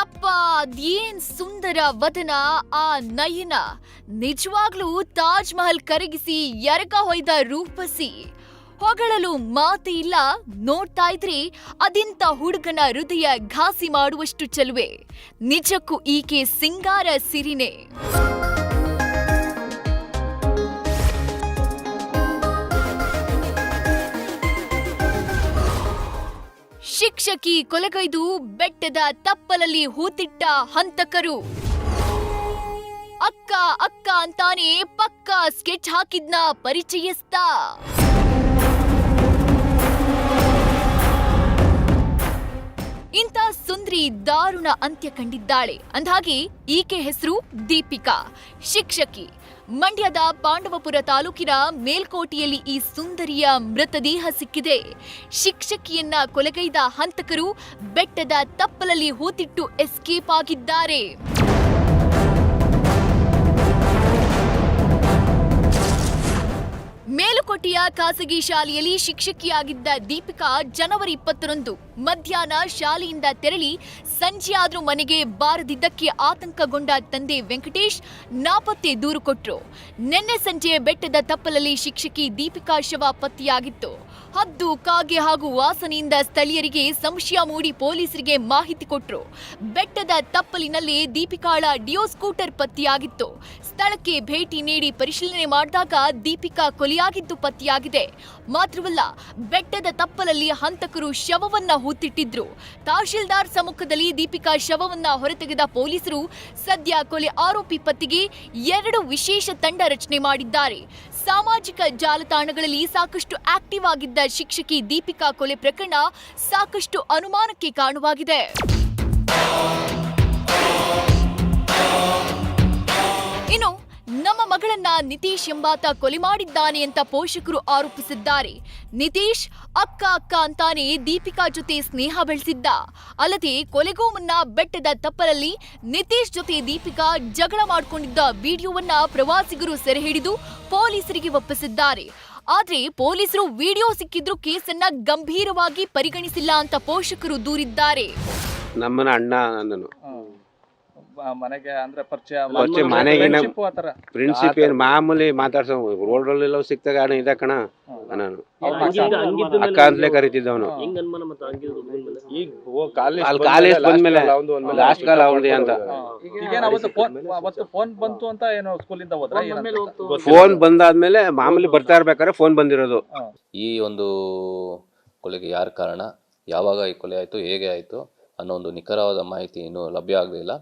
ಅದೇನ್ ಸುಂದರ ವದನ ಆ ನಯನ. ನಿಜವಾಗ್ಲೂ ತಾಜ್ ಮಹಲ್ ಕರಗಿಸಿ ಎರಕ ಹೊಯ್ದ ರೂಪಸಿ. ಹೊಗಳಲು ಮಾತು ಇಲ್ಲ, ನೋಡ್ತಾ ಇದ್ರೆ ಅದೆಂತ ಹುಡುಗನ ಹೃದಯ ಘಾಸಿ ಮಾಡುವಷ್ಟು ಚೆಲುವೆ. ನಿಜಕ್ಕೂ ಈಕೆ ಸಿಂಗಾರ ಸಿರಿನೆ. ಶಿಕ್ಷಕಿ ಕೊಲೆಗೈದು ಬೆಟ್ಟದ ತಪ್ಪಲಲ್ಲಿ ಹೂತಿಟ್ಟ ಹಂತಕರು. ಅಕ್ಕ ಅಕ್ಕ ಅಂತಾನೆ ಪಕ್ಕ ಸ್ಕೆಚ್ ಹಾಕಿದ್ನ ಪರಿಚಯಸ್ತ ಇಂಥ ಸುಂದ್ರಿ ದಾರುಣ ಅಂತ್ಯ ಕಂಡಿದ್ದಾಳೆ. ಅಂದ್ಹಾಗೆ ಈಕೆ ಹೆಸರು ದೀಪಿಕಾ, ಶಿಕ್ಷಕಿ. ಮಂಡ್ಯದ ಪಾಂಡವಪುರ ತಾಲೂಕಿನ ಮೇಲ್ಕೋಟೆಯಲ್ಲಿ ಈ ಸುಂದರಿಯ ಮೃತದೇಹ ಸಿಕ್ಕಿದೆ. ಶಿಕ್ಷಕಿಯನ್ನ ಕೊಲೆಗೈದ ಹಂತಕರು ಬೆಟ್ಟದ ತಪ್ಪಲಲ್ಲಿ ಹೂತಿಟ್ಟು ಎಸ್ಕೇಪ್ ಆಗಿದ್ದಾರೆ. ಮೇಲುಕೋಟೆಯ ಖಾಸಗಿ ಶಾಲೆಯಲ್ಲಿ ಶಿಕ್ಷಕಿಯಾಗಿದ್ದ ದೀಪಿಕಾ ಜನವರಿ ಇಪ್ಪತ್ತರಂದು ಮಧ್ಯಾಹ್ನ ಶಾಲೆಯಿಂದ ತೆರಳಿ ಸಂಜೆಯಾದರೂ ಮನೆಗೆ ಬಾರದಿದ್ದಕ್ಕೆ ಆತಂಕಗೊಂಡ ತಂದೆ ವೆಂಕಟೇಶ್ ನಾಪತ್ತೆ ದೂರು ಕೊಟ್ಟರು ನಿನ್ನೆ ಸಂಜೆ ಬೆಟ್ಟದ ತಪ್ಪಲಲ್ಲಿ ಶಿಕ್ಷಕಿ ದೀಪಿಕಾ ಶವ ಪತ್ತೆಯಾಗಿತ್ತು. ಹದ್ದು, ಕಾಗೆ ಹಾಗೂ ವಾಸನೆಯಿಂದ ಸ್ಥಳೀಯರಿಗೆ ಸಂಶಯ ಮೂಡಿ ಪೊಲೀಸರಿಗೆ ಮಾಹಿತಿ ಕೊಟ್ಟರು ಬೆಟ್ಟದ ತಪ್ಪಲಿನಲ್ಲಿ ದೀಪಿಕಾಳ ಡಿಯೋ ಸ್ಕೂಟರ್ ಪತ್ತೆಯಾಗಿತ್ತು. ಸ್ಥಳಕ್ಕೆ ಭೇಟಿ ನೀಡಿ ಪರಿಶೀಲನೆ ಮಾಡಿದಾಗ ದೀಪಿಕಾ ಕೊಲೆಯಾಗಿದ್ದು ಪತ್ತೆಯಾಗಿದೆ. ಮಾತ್ರವಲ್ಲ, ಬೆಟ್ಟದ ತಪ್ಪಲಲ್ಲಿ ಹಂತಕರು ಶವವನ್ನ ಹೂತಿಟ್ಟಿದ್ರು ತಹಶೀಲ್ದಾರ್ ಸಮ್ಮುಖದಲ್ಲಿ ದೀಪಿಕಾ ಶವವನ್ನ ಹೊರತೆಗೆದ ಪೊಲೀಸರು ಸದ್ಯ ಕೊಲೆ ಆರೋಪಿ ಪತ್ತೆಗೆ ಎರಡು ವಿಶೇಷ ತಂಡ ರಚನೆ ಮಾಡಿದ್ದಾರೆ. ಸಾಮಾಜಿಕ ಜಾಲತಾಣಗಳಲ್ಲಿ ಸಾಕಷ್ಟು ಆಕ್ಟಿವ್ ಆಗಿದ್ದ ಶಿಕ್ಷಕಿ ದೀಪಿಕಾ ಕೊಲೆ ಪ್ರಕರಣ ಸಾಕಷ್ಟು ಅನುಮಾನಕ್ಕೆ ಕಾರಣವಾಗಿದೆ. ನಿತೀಶ್ ಎಂಬಾತ ಕೊಲೆ ಮಾಡಿದ್ದಾನೆ ಅಂತ ಪೋಷಕರು ಆರೋಪಿಸಿದ್ದಾರೆ. ನಿತೀಶ್ ಅಕ್ಕ ಅಕ್ಕ ಅಂತಾನೆ ದೀಪಿಕಾ ಜೊತೆ ಸ್ನೇಹ ಬೆಳೆಸಿದ್ದ. ಅಲ್ಲದೆ ಕೊಲೆಗೂ ಮುನ್ನ ಬೆಟ್ಟದ ತಪ್ಪಲಲ್ಲಿ ನಿತೀಶ್ ಜೊತೆ ದೀಪಿಕಾ ಜಗಳ ಮಾಡಿಕೊಂಡಿದ್ದ ವಿಡಿಯೋವನ್ನ ಪ್ರವಾಸಿಗರು ಸೆರೆ ಹಿಡಿದು ಪೊಲೀಸರಿಗೆ ಒಪ್ಪಿಸಿದ್ದಾರೆ. ಆದ್ರೆ ಪೊಲೀಸರು ವಿಡಿಯೋ ಸಿಕ್ಕಿದ್ರೂ ಕೇಸನ್ನ ಗಂಭೀರವಾಗಿ ಪರಿಗಣಿಸಿಲ್ಲ ಅಂತ ಪೋಷಕರು ದೂರಿದ್ದಾರೆ. ನಮ್ಮನ ಅಣ್ಣ ನನ್ನನು ಮನೆಗೆ ಅಂದ್ರೆ ಪರಿಚಯ ಪರಿಚಯ ಮನೆಗಿನ friendship ಆ ಥರ. ಪ್ರಿನ್ಸಿಪ್ ಏನ್ ಮಾಮೂಲಿ ಮಾತಾಡ್ಸೋ ರೋಡಲ್ಲೆಲ್ಲ ಸಿಕ್ತಾಗ ಅಣ್ಣ ಇದ ಕಣ. ನಾನು. ಅಕ್ಕ ಅಂತಲೇ ಕರಿತಿದ್ದವನು. ಹೆಂಗ್ ಅನುಮಾನ ಮತ್ತೆ ಹಂಗಿರೋದು ಹುಡುಗನ್ ಮೇಲೆ? ಈಗ ಕಾಲೇಜ್ ಅಲ್ಲಿ ಕಾಲೇಜ್ ಬಂದ್ಮೇಲೆ ಲಾಸ್ಟ್ ಕಾಲ ಅವ್ನದೇ ಅಂತ. ಈಗೇನ್ ಅವತ್ತು ಫೋನ್ ಅವತ್ತು ಫೋನ್ ಬಂತು ಅಂತ ಏನೋ ಸ್ಕೂಲಿಂದ ಹೋದ್ರ ಫೋನ್ ಬಂದ್ಮೇಲೆ ಹೋಗ್ತು. ಫೋನ್ ಬಂದಾದ್ಮೇಲೆ ಮಾಮೂಲಿ ಬರ್ತಾ ಇರ್ಬೇಕಾದ್ರೆ ಫೋನ್ ಬಂದಿರೋದು. ಈ ಒಂದು ಕೊಲೆಗೆ ಯಾರು ಕಾರಣ? ಯಾವಾಗ ಈ ಕೊಲೆ ಆಯಿತು? ಹೇಗೆ ಆಯಿತು? ಅನ್ನೋ ಒಂದು ನಿಖರವಾದ ಮಾಹಿತಿ ಇನ್ನೂ ಲಭ್ಯ ಆಗಲಿಲ್ಲ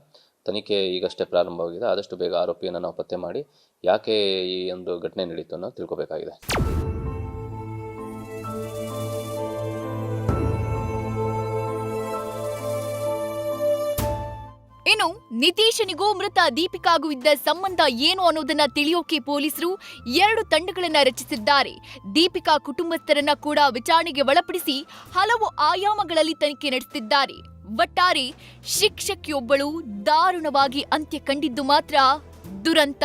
ತನಿಖೆ ಈಗಷ್ಟೇ ಪ್ರಾರಂಭವಾಗಿದೆ. ಆದಷ್ಟು ಬೇಗ ಆರೋಪಿಯನ್ನು ನಾವು ಪತ್ತೆ ಮಾಡಿ ಯಾಕೆ ಈ ಒಂದು ಘಟನೆ ನಡೀತು ಅನ್ನೋ ತಿಳ್ಕೊಬೇಕಾಗಿದೆ. ಇನ್ನು ನಿತೀಶನಿಗೂ ಮೃತ ದೀಪಿಕಾಗೂ ಇದ್ದ ಸಂಬಂಧ ಏನು ಅನ್ನೋದನ್ನ ತಿಳಿಯೋಕೆ ಪೊಲೀಸರು ಎರಡು ತಂಡಗಳನ್ನ ರಚಿಸಿದ್ದಾರೆ. ದೀಪಿಕಾ ಕುಟುಂಬಸ್ಥರನ್ನ ಕೂಡ ವಿಚಾರಣೆಗೆ ಒಳಪಡಿಸಿ ಹಲವು ಆಯಾಮಗಳಲ್ಲಿ ತನಿಖೆ ನಡೆಸುತ್ತಿದ್ದಾರೆ ಒಟ್ಟಾರೆ ಶಿಕ್ಷಕಿಯೊಬ್ಬಳು ದಾರುಣವಾಗಿ ಅಂತ್ಯ ಕಂಡಿದ್ದು ಮಾತ್ರ ದುರಂತ.